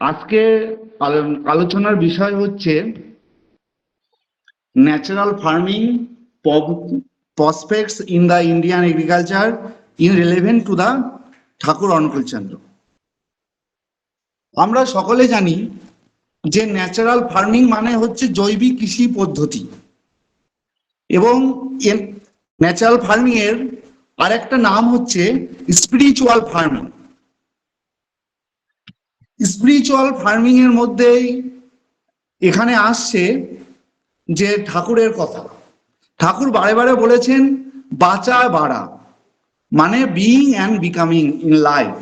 আজকে আলোচনার বিষয় হচ্ছে natural farming prospects in the Indian agriculture in relevant to the Thakur Anukulchandra আমরা সকলে জানি যে ন্যাচারাল ফার্মিং মানে হচ্ছে জৈবিক কৃষি পদ্ধতি। এবং ন্যাচারাল ফার্মিং এর আরেকটা নাম হচ্ছে স্পিরিচুয়াল ফার্মিং স্পিরিচুয়াল ফার্মিং এর মধ্যেই এখানে আসছে যে ঠাকুরের কথা। ঠাকুর বারে বারে বলেছেন বাঁচা বাড়া মানে being and becoming in life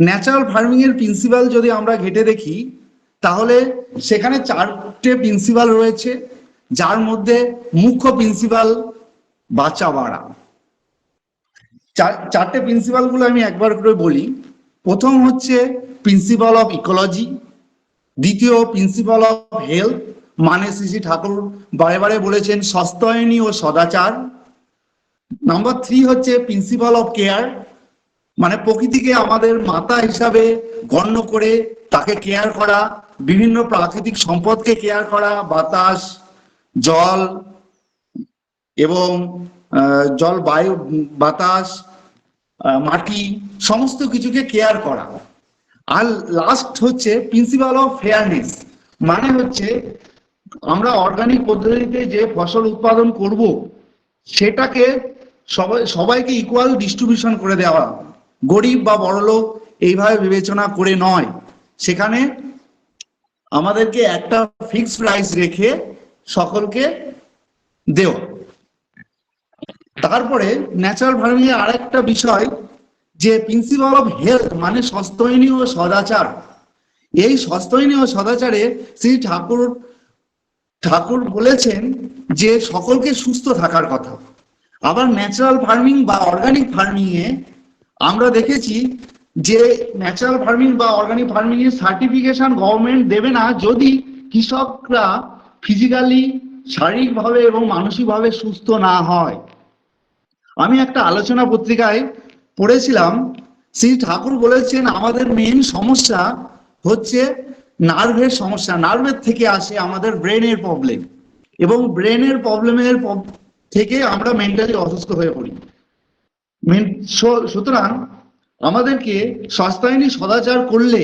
natural farming এর প্রিন্সিপাল যদি আমরা ঘেটে দেখি, তাহলে সেখানে চারটে প্রিন্সিপাল রয়েছে, যার মধ্যে মুখ্য প্রিন্সিপাল বাঁচা বাড়া চার- চারটে প্রিন্সিপালগুলো আমি একবার করে বলি। প্রথম হচ্ছে প্রিন্সিপাল অফ ইকোলজি দ্বিতীয় প্রিন্সিপাল অফ হেলথ মানে শ্রী ঠাকুর বারে বারে বলেছেন সস্তায়নী ও সদাচার। নাম্বার থ্রি হচ্ছে প্রিন্সিপাল অফ কেয়ার মানে প্রকৃতিকে আমাদের মাতা হিসাবে গণ্য করে তাকে কেয়ার করা, বিভিন্ন প্রাকৃতিক সম্পদকে কেয়ার করা, বাতাস, জল এবং জল, বায়ু, বাতাস মাটি, সমস্ত কিছুকে কেয়ার করা। আর লাস্ট হচ্ছে প্রিন্সিপাল অফ ফেয়ারনেস মানে হচ্ছে আমরা অর্গানিক পদ্ধতিতে যে ফসল উৎপাদন করব, সেটাকে সবাই, সবাইকে ইকুয়াল ডিস্ট্রিবিউশন করে দেওয়া। গরিব বা বড়লোক এইভাবে বিবেচনা করে নয়। সেখানে আমাদেরকে একটা ফিক্সড প্রাইস রেখে সকলকে দেওয়া। তারপরে ন্যাচারাল ফার্মিং এর আরেকটা বিষয় যে প্রিন্সিপাল অফ হেলথ মানে সস্তয়নী ও সদাচার। এই সস্তয়নী ও সদাচারে শ্রী ঠাকুর ঠাকুর বলেছেন যে সকলকে সুস্থ থাকার কথা। আবার ন্যাচারাল ফার্মিং বা অর্গানিক ফার্মিং এ আমরা দেখেছি যে ন্যাচারাল ফার্মিং বা অর্গানিক ফার্মিং এর সার্টিফিকেশন গভর্নমেন্ট দেবে না যদি কৃষকরা ফিজিক্যালি শারীরিকভাবে এবং মানসিকভাবে সুস্থ না হয়। আমি একটা আলোচনা পত্রিকায় পড়েছিলাম, শ্রী ঠাকুর বলেছেন, আমাদের মেন সমস্যা হচ্ছে নার্ভের সমস্যা। নার্ভের থেকে আসে আমাদের ব্রেনের প্রবলেম এবং ব্রেনের প্রবলেমের থেকে আমরা মেন্টালি অসুস্থ হয়ে পড়ি। সুতরাং আমাদেরকে সস্তায়নী সদাচার করলে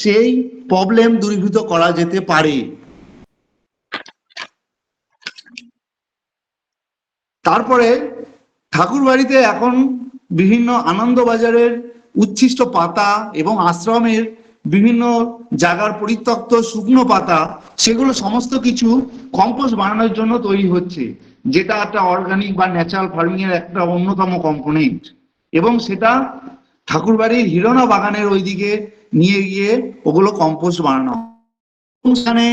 সেই প্রবলেম দূরীভূত করা যেতে পারে। তারপরে ঠাকুর বাড়িতে এখন বিভিন্ন আনন্দবাজারের উচ্ছিষ্ট পাতা এবং আশ্রমের বিভিন্ন জায়গার পরিত্যক্ত শুকনো পাতা, সেগুলো সমস্ত কিছু কম্পোস্ট বানানোর জন্য তৈরি হচ্ছে, যেটা একটা অর্গানিক বা ন্যাচারাল ফার্মিং এর একটা অন্যতম কম্পোনেন্ট এবং সেটা ঠাকুরবাড়ির হিরোনা বাগানের ওইদিকে নিয়ে গিয়ে ওগুলো কম্পোস্ট বানানো। অনুষ্ঠানে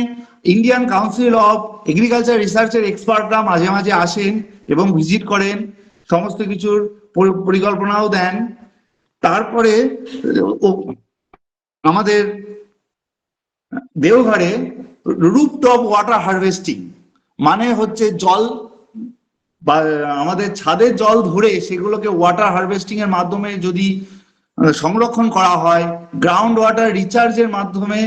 ইন্ডিয়ান কাউন্সিল অফ এগ্রিকালচার রিসার্চের এক্সপার্টরা মাঝে মাঝে আসেন এবং ভিজিট করেন, সমস্ত কিছুর পরিকল্পনাও দেন। তারপরে আমাদের দেওঘরে রুপটপ ওয়াটার হারভেস্টিং মানে হচ্ছে জল বা আমাদের ছাদের জল ধরে সেগুলোকে ওয়াটার হারভেস্টিং এর মাধ্যমে যদি সংরক্ষণ করা হয়, গ্রাউন্ড ওয়াটার রিচার্জের মাধ্যমে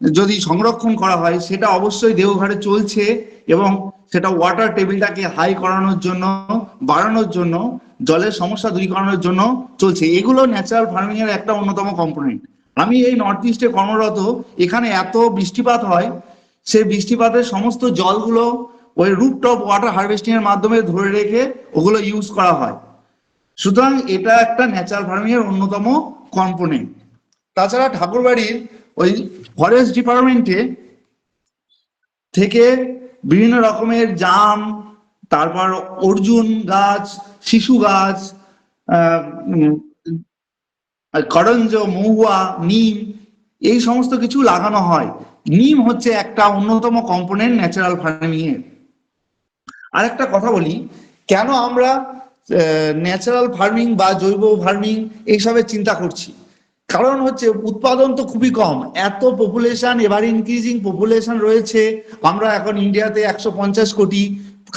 যদি সংরক্ষণ করা হয়, সেটা অবশ্যই দেওঘরে চলছে এবং সেটা ওয়াটার টেবিলটাকে হাই করানোর জন্য, বাড়ানোর জন্য জলের সমস্যা দূরীকরণের জন্য চলছে। এগুলো ন্যাচারাল ফার্মিং এর একটা অন্যতম কম্পোনেন্ট আমি এই নর্থ ইস্টে কর্মরত, এখানে এত বৃষ্টিপাত হয় সেই বৃষ্টিপাতের সমস্ত জলগুলো ওই রুপটপ ওয়াটার হারভেস্টিং এর মাধ্যমে ধরে রেখে ওগুলো ইউজ করা হয়। সুতরাং এটা একটা ন্যাচারাল ফার্মিং এর অন্যতম কম্পোনেন্ট তাছাড়া ঠাকুরবাড়ির ওই ফরেস্ট ডিপার্টমেন্টে থেকে বিভিন্ন রকমের জাম তারপর অর্জুন গাছ, শিশু গাছ করঞ্জ, মহুয়া, নিম, এই সমস্ত কিছু লাগানো হয়। নিম হচ্ছে একটা অন্যতম কম্পোনেন্ট ন্যাচারাল ফার্মিং এর। আরেকটা কথা বলি, কেন আমরা ন্যাচারাল ফার্মিং বা জৈব ফার্মিং এইসবের চিন্তা করছি? কারণ হচ্ছে উৎপাদন তো খুবই কম। এত পপুলেশন এবার ইনক্রিজিং পপুলেশন রয়েছে। আমরা এখন ইন্ডিয়াতে একশো পঞ্চাশ কোটি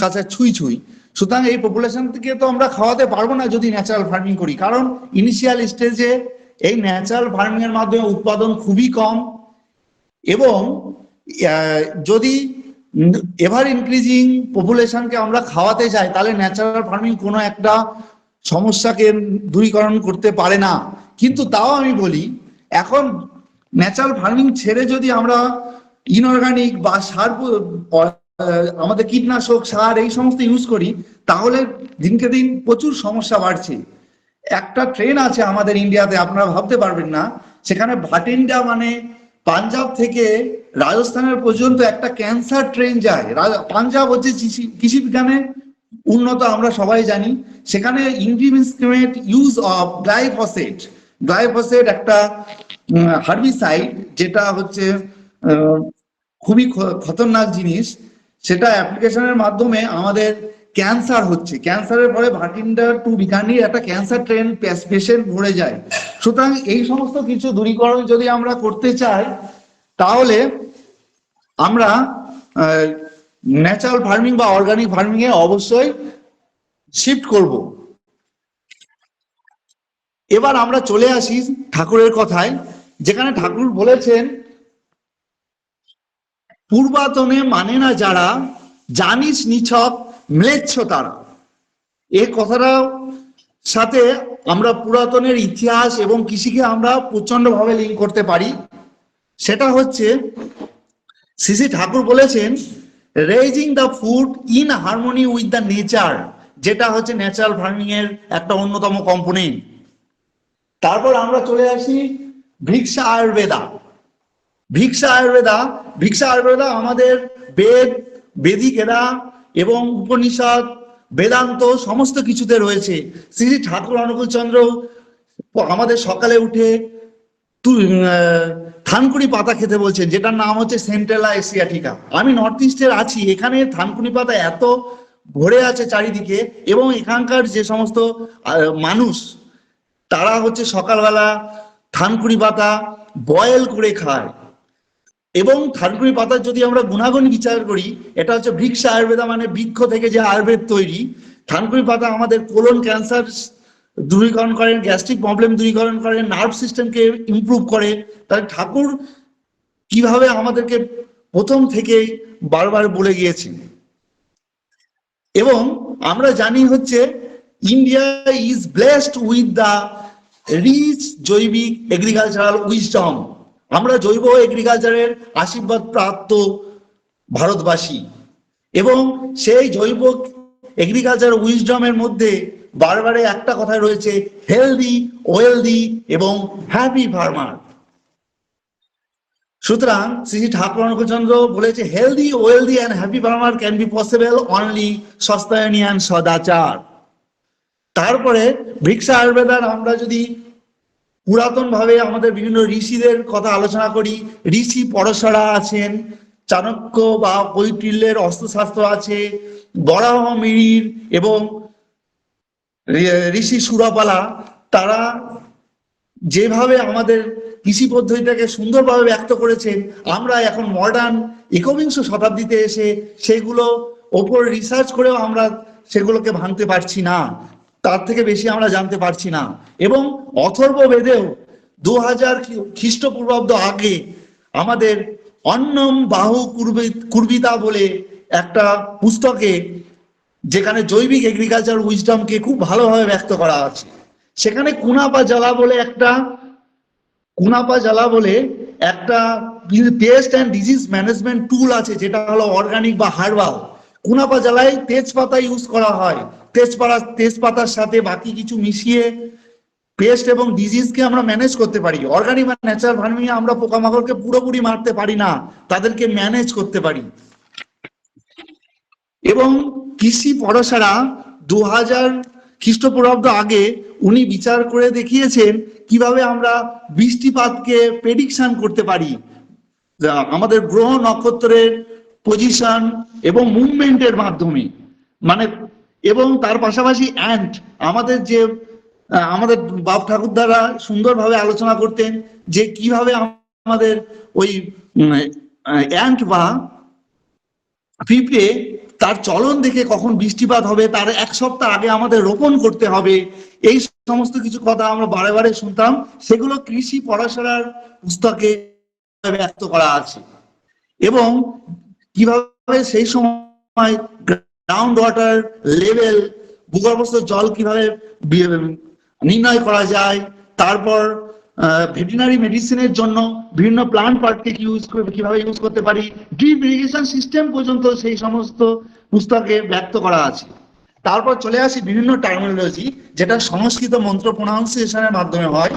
কাছে ছুঁই ছুঁই। সুতরাং এই পপুলেশন থেকে তো আমরা খাওয়াতে পারব না যদি ন্যাচারাল ফার্মিং করি। কারণ ইনিশিয়াল স্টেজে এই ন্যাচারাল ফার্মিং এর মাধ্যমে উৎপাদন খুবই কম এবং যদি এভার ইনক্রিজিং পপুলেশনকে আমরা খাওয়াতে যাই তাহলে ন্যাচারাল ফার্মিং কোনো একটা সমস্যাকে দূরীকরণ করতে পারে না। কিন্তু তাও আমি বলি, এখন ন্যাচারাল ফার্মিং ছেড়ে যদি আমরা ইনঅর্গানিক বা সার আমাদের কীটনাশক সার এই সমস্ত ইউজ করি, তাহলে দিনকে দিন প্রচুর সমস্যা বাড়ছে। একটা ট্রেন আছে আমাদের ইন্ডিয়াতে আপনারা ভাবতে পারবেন না, সেখানে ভাটিন্ডা মানে পাঞ্জাব থেকে রাজস্থানের পর্যন্ত একটা ক্যান্সার ট্রেন যায়। পাঞ্জাব হচ্ছে কৃষি- বিজ্ঞানে উন্নত, আমরা সবাই জানি। সেখানে indiscriminate use of glyphosate glyphosate একটা হার্বিসাইড যেটা হচ্ছে খুবই খতরনাক জিনিস। সেটা অ্যাপ্লিকেশনের মাধ্যমে আমাদের ক্যান্সার হচ্ছে। ক্যান্সারের পরে ভাটিন্ডা টু বিকানির একটা ক্যান্সার ট্রেন পেশেন্ট ভরে যায়। সুতরাং এই সমস্ত কিছু দূরীকরণ যদি আমরা করতে চাই, তাহলে আমরা ন্যাচারাল ফার্মিং বা অর্গানিক ফার্মিং এ অবশ্যই শিফট করব। এবার আমরা চলে আসি ঠাকুরের কথায়। যেখানে ঠাকুর বলেছেন পূর্বাতনে মানে না যারা, জানিস নিছক, ম্লেচ্ছ তারা। এই কথাটা সাথে আমরা পুরাতনের ইতিহাস এবং কৃষিকে আমরা প্রচণ্ড ভাবে লিঙ্ক করতে পারি। সেটা হচ্ছে, শ্রী ঠাকুর বলেছেন raising the food in harmony with the nature যেটা হচ্ছে ন্যাচারাল ফার্মিং এর একটা অন্যতম কম্পোনেন্ট তারপর আমরা চলে আসি ভিক্ষা আয়ুর্বেদা। ভিক্ষা আয়ুর্বেদা ভিক্ষা আয়ুর্বেদা আমাদের বেদ বেদিকেরা এবং উপনিষদ, বেদান্ত সমস্ত কিছুতে রয়েছে। শ্রী ঠাকুর অনুকূল চন্দ্র আমাদের সকালে উঠে থানকুনি পাতা খেতে বলছেন, যেটার নাম হচ্ছে সেন্ট্রেলা এশিয়াটিকা। আমি নর্থ ইস্টের আছি, এখানে থানকুনি পাতা এত ভরে আছে চারিদিকে এবং এখানকার যে সমস্ত মানুষ, তারা হচ্ছে সকালবেলা থানকুনি পাতা বয়েল করে খায়। এবং থানকুনি পাতার যদি আমরা গুণাগুণ বিচার করি, এটা হচ্ছে বৃক্ষ আয়ুর্বেদা মানে বৃক্ষ থেকে যে আয়ুর্বেদ তৈরি। থানকুনি পাতা আমাদের কোলন ক্যান্সার দূরীকরণ করেন গ্যাস্ট্রিক প্রবলেম দূরীকরণ করেন নার্ভ সিস্টেমকে ইমপ্রুভ করে। তাহলে ঠাকুর কীভাবে আমাদেরকে প্রথম থেকেই বারবার বলে গিয়েছেন। এবং আমরা জানি হচ্ছে India is blessed with the rich জৈবিক এগ্রিকালচারাল উইজডম আমরা জৈব এগ্রিকালচারের আশীর্বাদ প্রাপ্ত ভারতবাসী। এবং সেই জৈব এগ্রিকালচার উইজডমের মধ্যে বারবারে একটা কথা রয়েছে হেলদি ওয়েলদি এবং হ্যাপি ফার্মার সুতরাং শ্রী ঠাকুর অনুকূলচন্দ্র বলেছে healthy wealthy and happy farmer can be possible only সস্তায়নী and সদাচার। তারপরে ভিক্ষা আয়ুর্বেদার আমরা যদি পুরাতন ভাবে আমাদের বিভিন্ন ঋষিদের কথা আলোচনা করি। ঋষি পরশরা আছেন, চাণক্য বা কৈটিল্যের অস্ত্রশাস্ত্র আছে, বরাহ মিরির এবং ঋষি সুরাপালা, তারা যেভাবে আমাদের কৃষি পদ্ধতিটাকে সুন্দরভাবে ব্যক্ত করেছেন, আমরা এখন মডার্ন একবিংশ শতাব্দীতে এসে সেগুলো ওপর রিসার্চ করেও আমরা সেগুলোকে ভাঙতে পারছি না। তার থেকে বেশি আমরা জানতে পারছি না। এবং অথর্ব বেদেও দু হাজার খ্রিস্টপূর্বাব্দ আগে আমাদের অন্নম বাহু কুর্বি- কুর্বিতা বলে একটা পুস্তকে যেখানে জৈবিক এগ্রিকালচার উইজডমকে খুব ভালোভাবে ব্যক্ত করা আছে। সেখানে কুনাপা জ্বালা বলে একটা কুনাপা জ্বালা বলে একটা pest and disease management tool আছে, যেটা হলো অর্গানিক বা হার্বাল কুনাপা জ্বালায় তেজপাতা ইউজ করা হয়। তেজপাতা তেজপাতার সাথে বাকি কিছু মিশিয়ে পেস্ট এবং ডিজিজকে আমরা ম্যানেজ করতে পারি। অর্গানিক বা ন্যাচারাল ফার্মিং এ আমরা পোকামাকড়কে পুরোপুরি মারতে পারি না, তাদেরকে ম্যানেজ করতে পারি। এবং কৃষি পড়াশারা দু হাজার খ্রিস্টপূর্বাব্দ আগে উনি বিচার করে দেখিয়েছেন কীভাবে আমরা বৃষ্টিপাতকে প্রেডিকশন করতে পারি। আমাদের গ্রহ নক্ষত্রের পজিশন এবং মুভমেন্টের মাধ্যমে। মানে এবং তার পাশাপাশি অ্যান্ট আমাদের যে আমাদের বাপ ঠাকুর দ্বারা সুন্দরভাবে আলোচনা করতেন যে কীভাবে আমাদের ওই অ্যান্ট বা পিঁপড়ে তার চলন দেখে কখন বৃষ্টিপাত হবে, তার এক সপ্তাহ আগে আমাদের রোপণ করতে হবে, এই সমস্ত কিছু কথা আমরা বারে বারে শুনতাম। সেগুলো কৃষি পড়াশোনার পুস্তকে ব্যক্ত করা আছে। এবং কীভাবে সেই সময় গ্রাউন্ড ওয়াটার লেভেল ভূগর্ভস্থ জল কীভাবে নির্ণয় করা যায়, তারপর ভেটেরিনারি মেডিসিনের জন্য বিভিন্ন প্লান্ট পার্টকে ইউজ কীভাবে ইউজ করতে পারি ড্রিপ ইরিগেশন সিস্টেম পর্যন্ত সেই সমস্ত পুস্তকে ব্যক্ত করা আছে। তারপর চলে আসি বিভিন্ন টার্মিনোলজি যেটা সংস্কৃত মন্ত্র প্রোনাউন্সিয়েশনের মাধ্যমে হয়।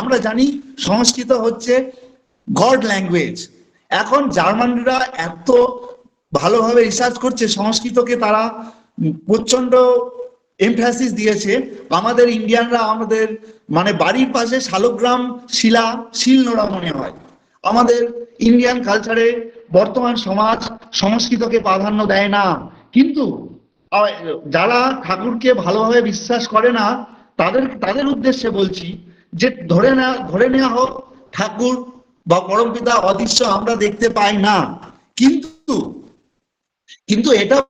আমরা জানি সংস্কৃত হচ্ছে গড ল্যাঙ্গুয়েজ এখন জার্মানরা এত ভালোভাবে রিসার্চ করছে, সংস্কৃতকে তারা প্রচণ্ড এমফ্যাসিস দিয়েছে। আমাদের ইন্ডিয়ানরা আমাদের মানে বাড়ির পাশে শালগ্রাম শিলা শিল নোড়া মনে হয়। আমাদের ইন্ডিয়ান কালচারে বর্তমান সমাজ সংস্কৃতকে প্রাধান্য দেয় না। কিন্তু যারা ঠাকুরকে ভালোভাবে বিশ্বাস করে না, তাদের তাদের উদ্দেশ্যে বলছি যে ধরে না, ধরে নেওয়া হোক, ঠাকুর বা পরমপিতা অদৃশ্য আমরা দেখতে পাই না। কিন্তু কিন্তু এটা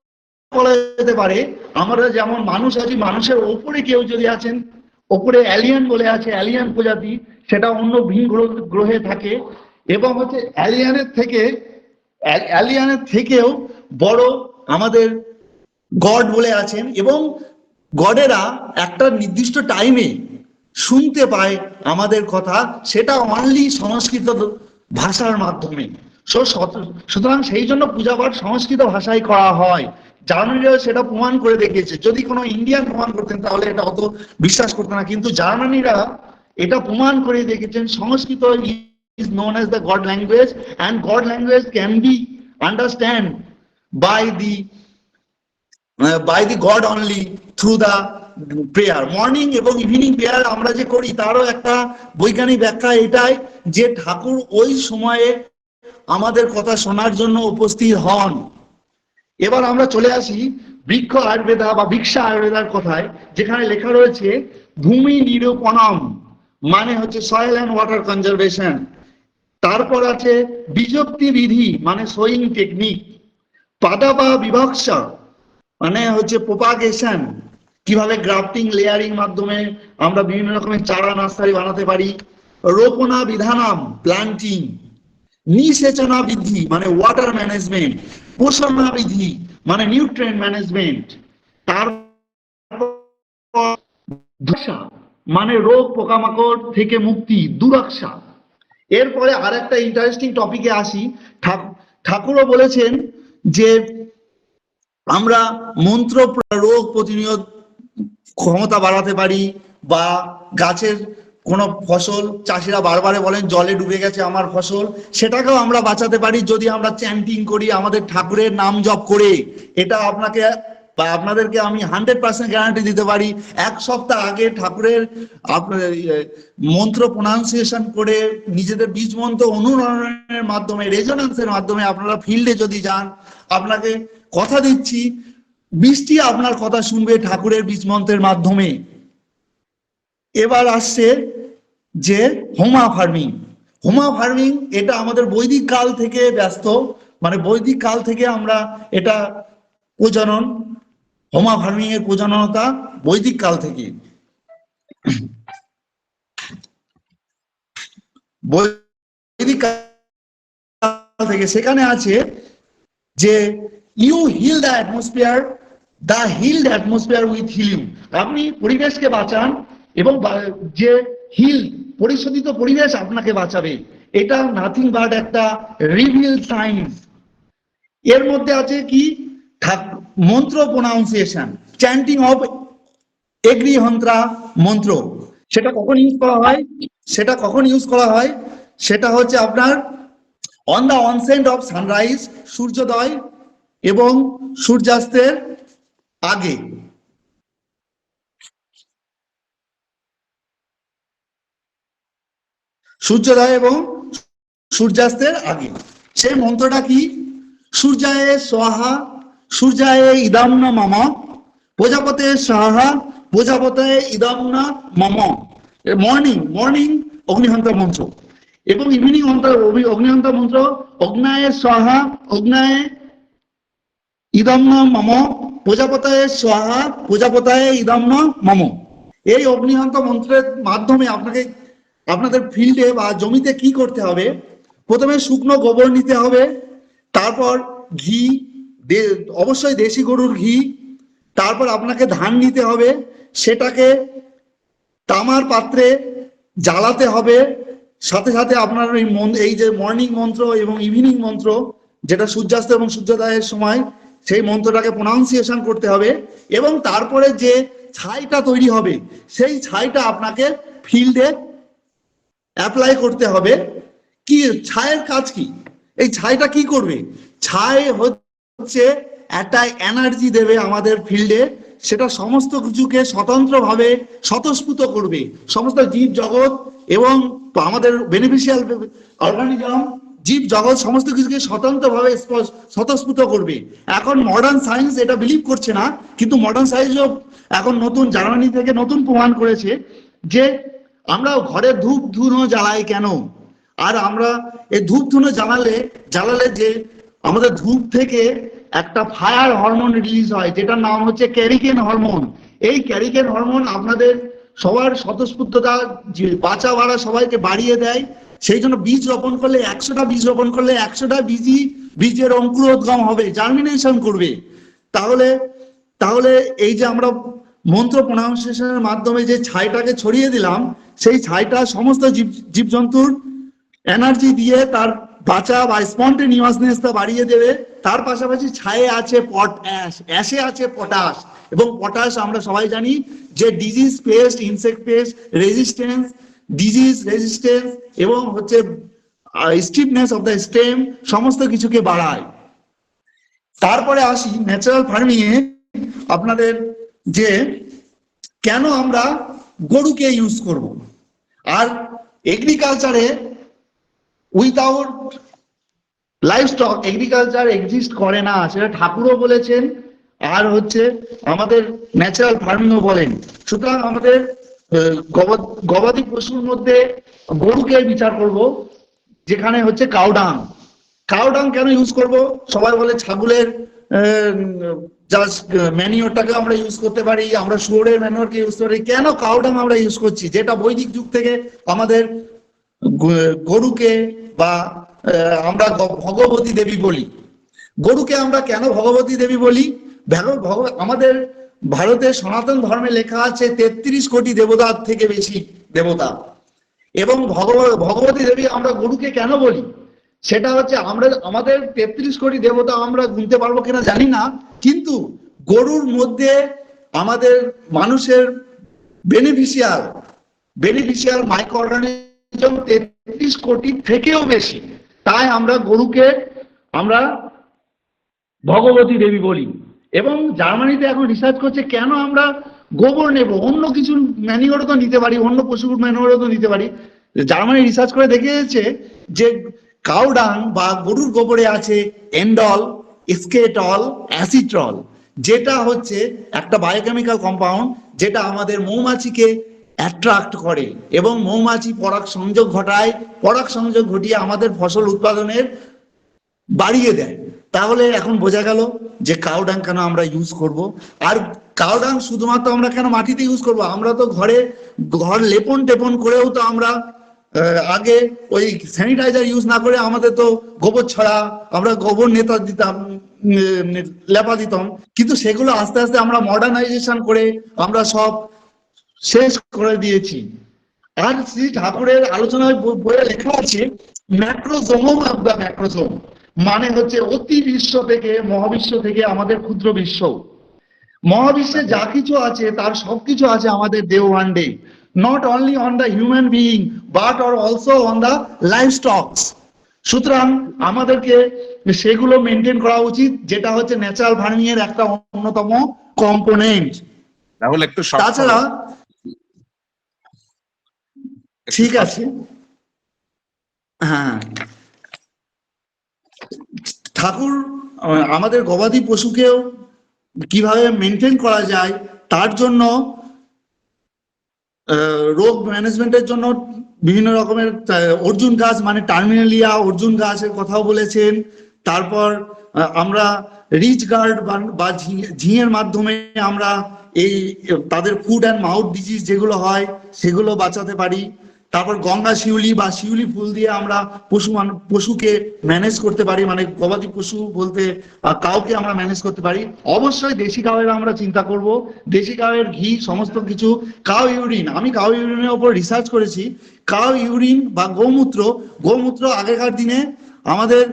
বলা যেতে পারে, আমরা যেমন মানুষ আছি, মানুষের ওপরে কেউ যদি আছেন, ওপরে অ্যালিয়ান বলে আছে অ্যালিয়ান প্রজাতি, সেটা অন্য ভিন গ্রহ- থাকে এবং হচ্ছে অ্যালিয়ানের থেকে অ্যালিয়ানের থেকেও বড় আমাদের গড বলে আছেন এবং গডেরা একটা নির্দিষ্ট টাইমে শুনতে পায় আমাদের কথা, সেটা অনলি সংস্কৃত ভাষার মাধ্যমে। সত- সুতরাং সেই জন্য পূজাপাঠ সংস্কৃত ভাষায় করা হয়। জার্মানিরাও সেটা প্রমাণ করে দেখিয়েছে। যদি কোনো ইন্ডিয়ান প্রমাণ করতেন, তাহলে এটা অত বিশ্বাস করতো না। কিন্তু জার্মানিরা এটা প্রমাণ করে দেখেছেন, Sanskrit is known as the god language and god language can be understand by the by the god only through the prayer morning এবং ইভিনিং প্রেয়ার আমরা যে করি, তারও একটা বৈজ্ঞানিক ব্যাখ্যা এটাই যে ঠাকুর ওই সময়ে আমাদের কথা শোনার জন্য উপস্থিত হন। এবার আমরা চলে আসি বৃক্ষ আয়ুর্বেদা বা ভিক্ষা আয়ুর্বেদার কথায়, যেখানে লেখা রয়েছে, ভূমি নিরূপণম মানে হচ্ছে সয়েল অ্যান্ড ওয়াটার কনজারভেশন তারপর আছে, বিজক্তি বিধি মানে সোয়িং টেকনিক পাদাবা বিভক্সা মানে হচ্ছে প্রোপাগেশন কীভাবে গ্রাফটিং লেয়ারিং মাধ্যমে আমরা বিভিন্ন রকমের চারা, নার্সারি বানাতে পারি। রোপণা বিধানাম প্লান্টিং নিষেচনা বৃদ্ধি মানে ওয়াটার ম্যানেজমেন্ট পোষণা বিধি মানে নিউট্রিয়েন্ট ম্যানেজমেন্ট তার মানে রোগ, পোকামাকড় থেকে মুক্তি দুরক্ষা এরপরে আরেকটা ইন্টারেস্টিং টপিকে আসি। ঠাক- ঠাকুরও বলেছেন যে আমরা মন্ত্র, রোগ প্রতিরোধ ক্ষমতা বাড়াতে পারি বা গাছের কোন ফসল চাষিরা বারবারে বলেন জলে ডুবে গেছে আমার ফসল, সেটাকেও আমরা বাঁচাতে পারি যদি আমরা চ্যান্টিং করি, আমাদের ঠাকুরের নাম জপ করে। এটা আপনাকে বা আপনাদেরকে আমি হান্ড্রেড পার্সেন্ট গ্যারান্টি দিতে পারি, এক সপ্তাহ আগে ঠাকুরের মন্ত্র প্রোনাউন্সিয়েশন করে নিজেদের বীজ মন্ত্র অনুরণনের মাধ্যমে রেজোনেন্সের মাধ্যমে আপনারা ফিল্ডে যদি যান, আপনাকে কথা দিচ্ছি, বৃষ্টি আপনার কথা শুনবে ঠাকুরের বীজ মন্ত্রের মাধ্যমে। এবার আসছে যে হোমা ফার্মিং হোমা ফার্মিং এটা আমাদের বৈদিক কাল থেকে ব্যস্ত মানে বৈদিক কাল থেকে আমরা এটা প্রজনন, হোমা ফার্মিং এর প্রজননতা বৈদিক কাল থেকে। বৈদিক কাল থেকে সেখানে আছে যে you heal the atmosphere the heal the atmosphere with healing আপনি পরিবেশকে বাঁচান এবং যে হিল পরিশোধিত পরিবেশ আপনাকে বাঁচাবে। এটা নাথিং বাট একটা রিভিল সায়েন্স এর মধ্যে আছে কি? মন্ত্র প্রোনাউন্সিয়েশন চ্যান্টিং অফ এগ্রিহন্ত্রা মন্ত্র। সেটা কখন ইউজ করা হয়? সেটা কখন ইউজ করা হয়? সেটা হচ্ছে আপনার on the onset of sunrise সূর্যোদয় এবং সূর্যাস্তের আগে। সূর্যোদয় এবং সূর্যাস্তের আগে। সেই মন্ত্রটা কি? সূর্যায়ে সোহা সূর্যায়ে ইদাম্ন মম প্রজাপতে সাহা প্রজাপতে ইদাম্ন মম। মর্নিং মর্নিং অগ্নিহন্ত মন্ত্র। এবং ইভিনিং অগ্নি- অগ্নিহন্ত মন্ত্র, অগ্নায়ে সাহা অগ্নায়ে ইদম্ন মম প্রজাপতায় স্বাহা প্রজাপতায় ইদম্ন মম। এই অগ্নিহন্ত মন্ত্রের মাধ্যমে আপনাকে আপনাদের ফিল্ডে বা জমিতে কি করতে হবে? প্রথমে শুকনো গোবর নিতে হবে, তারপর ঘি অবশ্যই দেশি গরুর ঘি, তারপর আপনাকে ধান নিতে হবে, সেটাকে তামার পাত্রে জ্বালাতে হবে, সাথে সাথে আপনার এই এই যে মর্নিং মন্ত্র এবং ইভিনিং মন্ত্র, যেটা সূর্যাস্ত এবং সূর্যোদয়ের সময়, সেই মন্ত্রটাকে প্রনাউন্সিয়েশন করতে হবে এবং তারপরে যে ছাইটা তৈরি হবে, সেই ছাইটা আপনাকে ফিল্ডে অ্যাপ্লাই করতে হবে। কি, ছায়ের কাজ কি? এই ছাইটা কি করবে? ছাই হচ্ছে একটা এনার্জি দেবে আমাদের ফিল্ডে সেটা সমস্ত কিছুকে স্বতন্ত্রভাবে স্বতঃস্ফূত করবে। সমস্ত জীব জগৎ এবং আমাদের বেনিফিশিয়াল অর্গানিজম জীব জগৎ সমস্ত কিছুকে স্বতন্ত্রভাবে স্বতঃস্ফূত করবে। এখন মডার্ন সায়েন্স এটা বিলিভ করছে না, কিন্তু মডার্ন সায়েন্সও এখন নতুন জার্মানি থেকে নতুন প্রমাণ করেছে যে আমরা ঘরে ধূপ ধুনো জ্বালাই কেন? আর আমরা এই ধূপ ধুনো জ্বালালে জ্বালালে যে আমাদের ধূপ থেকে একটা ফায়ার হরমোন রিলিজ হয়, যেটার নাম হচ্ছে ক্যারিকেন হরমোন এই ক্যারিকেন হরমোন আপনাদের সবার স্বতঃস্ফূর্ততা বাঁচা বাড়া সবাইকে বাড়িয়ে দেয়। সেই জন্য বীজ রোপণ করলে একশোটা বীজ রোপণ করলে একশোটা বীজই বীজের অঙ্কুরোদ্গম হবে জার্মিনেশন করবে। তাহলে তাহলে এই যে আমরা মন্ত্র প্রনাউন্সিয়েশনের মাধ্যমে যে ছাইটাকে ছড়িয়ে দিলাম সেই ছাইটা সমস্ত জীব জীবজন্তুর এনার্জি দিয়ে তার বাঁচা বা স্পন্টেনিয়াসনেসটা বাড়িয়ে দেবে। তার পাশাপাশি ছায়ে আছে পট অ্যাশ অ্যাশে আছে পটাশ এবং পটাশ আমরা সবাই জানি যে disease pest insect pest resistance disease resistance এবং হচ্ছে স্টিফনেস অফ দ্য স্টেম সমস্ত কিছুকে বাড়ায়। তারপরে আসি ন্যাচারাল ফার্মিং এ। আপনাদের যে কেন আমরা গরুকে ইউজ করব। আর এগ্রিকালচারে without life stock agriculture exist করে না। সেটা ঠাকুরও বলেছেন, আর হচ্ছে আমাদের ন্যাচারাল ফার্মিংও বলেন। সুতরাং আমাদের গবাদি পশুর মধ্যে গরুকে বিচার করব, যেখানে হচ্ছে কাউডাং কাউডাং কেন ইউজ করব? সবাই বলে ছাগলের জাস্ট ম্যানিওরটাকে আমরা ইউজ করতে পারি, আমরা শুয়োরের ম্যানিওরকে ইউজ পারি। কেন কাউডাং আমরা ইউজ করছি? যেটা বৈদিক যুগ থেকে আমাদের গরুকে বা আমরা ভগবতী দেবী বলি। গরুকে আমরা কেন ভগবতী দেবী বলি? আমাদের ভারতের সনাতন ধর্মে লেখা আছে, তেত্রিশ কোটি দেবতার থেকে বেশি দেবতা। এবং ভগব- ভগবতী দেবী আমরা গরুকে কেন বলি? সেটা হচ্ছে আমরা আমাদের তেত্রিশ কোটি দেবতা আমরা গুনতে পারব কিনা জানি না, কিন্তু গরুর মধ্যে আমাদের মানুষের বেনিফিশিয়াল বেনিফিশিয়াল মাইক্রো অর্গানিজম তেত্রিশ কোটি থেকেও বেশি। তাই আমরা গরুকে আমরা ভগবতী দেবী বলি। এবং জার্মানিতে এখন রিসার্চ করছে কেন আমরা গোবর নেব? অন্য কিছু ম্যানিওরও তো নিতে পারি, অন্য পশুর ম্যানিওরও তো নিতে পারি। জার্মানি রিসার্চ করে দেখে গেছে যে কাউডাং বা গরুর গোবরে আছে এন্ডল, স্কেটল, অ্যাসিট্রল, যেটা হচ্ছে একটা বায়োকেমিক্যাল কম্পাউন্ড যেটা আমাদের মৌমাছিকে অ্যাট্রাক্ট করে এবং মৌমাছি পরাগ সংযোগ ঘটায়। পরাগ সংযোগ ঘটিয়ে আমাদের ফসল উৎপাদনের বাড়িয়ে দেয়। তাহলে এখন বোঝা গেল যে কাউডাং কেন আমরা ইউজ করব। আর কাউডাং শুধুমাত্র আমরা কেন মাটিতে ইউজ করব? আমরা তো ঘরে ঘর লেপন টেপন করেও তো আমরা আগে ওই স্যানিটাইজার ইউজ না করে আমাদের তো গোবর ছড়া, আমরা গোবর নেতা দিতাম লেপা দিতাম। কিন্তু সেগুলো আস্তে আস্তে আমরা মডার্নাইজেশন করে আমরা সব শেষ করে দিয়েছি। আর শ্রী ঠাকুরের আলোচনায় বইয়ে লেখা আছে ম্যাক্রোজোম অফ দ্য ম্যাক্রোজোম মানে হচ্ছে অতি বিশ্ব থেকে, মহাবিশ্ব থেকে আমাদের ক্ষুদ্র বিশ্ব। মহাবিশ্বে যা কিছু আছে, তার সবকিছু আছে আমাদের দেওয়ান্ডে only on the human being but or also on the life stocks সুতরাং আমাদেরকে সেগুলো মেনটেন করা উচিত যেটা হচ্ছে ন্যাচারাল ফার্মিং এর একটা অন্যতম কম্পোনেন্ট রাহুল একটু তাছাড়া ঠিক আছে। হ্যাঁ। ঠাকুর আমাদের গবাদি পশুকেও কীভাবে মেনটেন করা যায় তার জন্য রোগ ম্যানেজমেন্টের জন্য বিভিন্ন রকমের অর্জুন গাছ মানে টার্মিনালিয়া, অর্জুন গাছের কথাও বলেছেন। তারপর আমরা রিচ গার্ড বা ঝিঁয়ের মাধ্যমে আমরা এই, তাদের ফুড অ্যান্ড মাউথ ডিজিজ যেগুলো হয়, সেগুলো বাঁচাতে পারি। তারপর গঙ্গা, শিউলি বা শিউলি ফুল দিয়ে আমরা পশু পশুকে ম্যানেজ করতে পারি মানে গবাদি পশু বলতে কাউকে আমরা ম্যানেজ করতে পারি। অবশ্যই দেশি কাউয়ের আমরা চিন্তা করব। দেশি কাউয়ের ঘি, সমস্ত কিছু, কাউ ইউরিন, আমি কাউ ইউরিনের উপর রিসার্চ করেছি। কাউ ইউরিন বা গোমূত্র গোমূত্র আগেকার দিনে আমাদের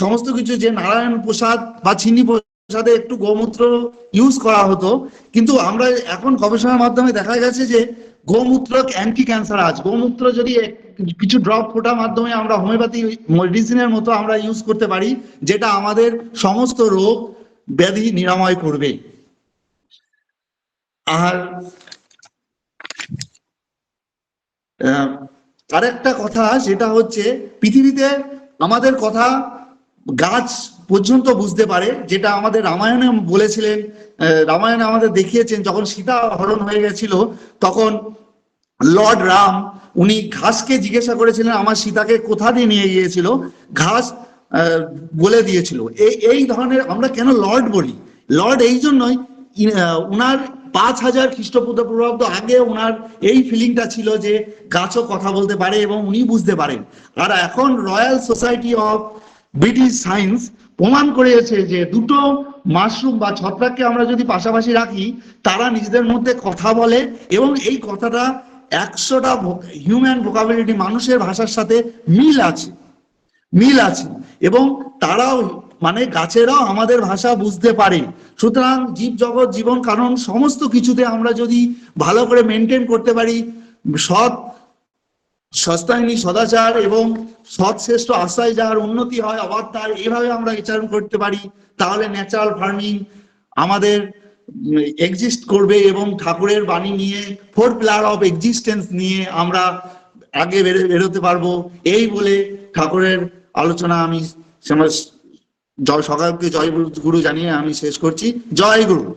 সমস্ত কিছু যে নারায়ণ প্রসাদ বা চিনি প্রসাদে একটু গোমূত্র ইউজ করা হতো। কিন্তু আমরা এখন গবেষণার মাধ্যমে দেখা গেছে যে গোমূত্র অ্যান্টি ক্যান্সার আজ গোমূত্র যদি কিছু ড্রপ ফোটার মাধ্যমে আমরা হোমিওপ্যাথি মেডিসিনের মতো আমরা ইউজ করতে পারি, যেটা আমাদের সমস্ত রোগ ব্যাধি নিরাময় করবে। আর আরেকটা কথা, সেটা হচ্ছে পৃথিবীতে আমাদের কথা গাছ পর্যন্ত বুঝতে পারে, যেটা আমাদের রামায়ণে বলেছিলেন রামায়ণে আমাদের দেখিয়েছেন, যখন সীতা হরণ হয়ে গেছিল, তখন লর্ড রাম, উনি ঘাসকে জিজ্ঞাসা করেছিলেন, আমার সীতাকে কোথা দিয়ে নিয়ে গিয়েছিল? ঘাস বলে দিয়েছিল। এই এই ধরনের আমরা কেন লর্ড বলি? লর্ড এই জন্যই উনার পাঁচ হাজার খ্রিস্টপূর্বাব্দ আগে ওনার এই ফিলিংটা ছিল যে গাছও কথা বলতে পারে এবং উনি বুঝতে পারেন। আর এখন Royal Society of British science প্রমাণ করেছে যে দুটো মাশরুম বা ছত্রাককে আমরা যদি পাশাপাশি রাখি, তারা নিজেদের মধ্যে কথা বলে এবং এই কথাটা একশোটা হিউম্যান ভোকাবিলিটি মানুষের ভাষার সাথে মিল আছে মিল আছে এবং তারাও মানে গাছেরাও আমাদের ভাষা বুঝতে পারে। সুতরাং জীব জগৎ, জীবন কারণ সমস্ত কিছুতে আমরা যদি ভালো করে মেনটেন করতে পারি, সৎ সস্তায়নী সদাচার এবং সৎশ্রেষ্ঠ আশ্রয় যার উন্নতি হয়, অবাধ তার এইভাবে আমরা আচরণ করতে পারি। তাহলে ন্যাচারাল ফার্মিং আমাদের এক্সিস্ট করবে এবং ঠাকুরের বাণী নিয়ে ফোর পিলার অফ এক্সিস্টেন্স নিয়ে আমরা আগে বেরো- বেরোতে পারব। এই বলে ঠাকুরের আলোচনা আমি সকালকে জয় গুরু জানিয়ে আমি শেষ করছি। জয় গুরু।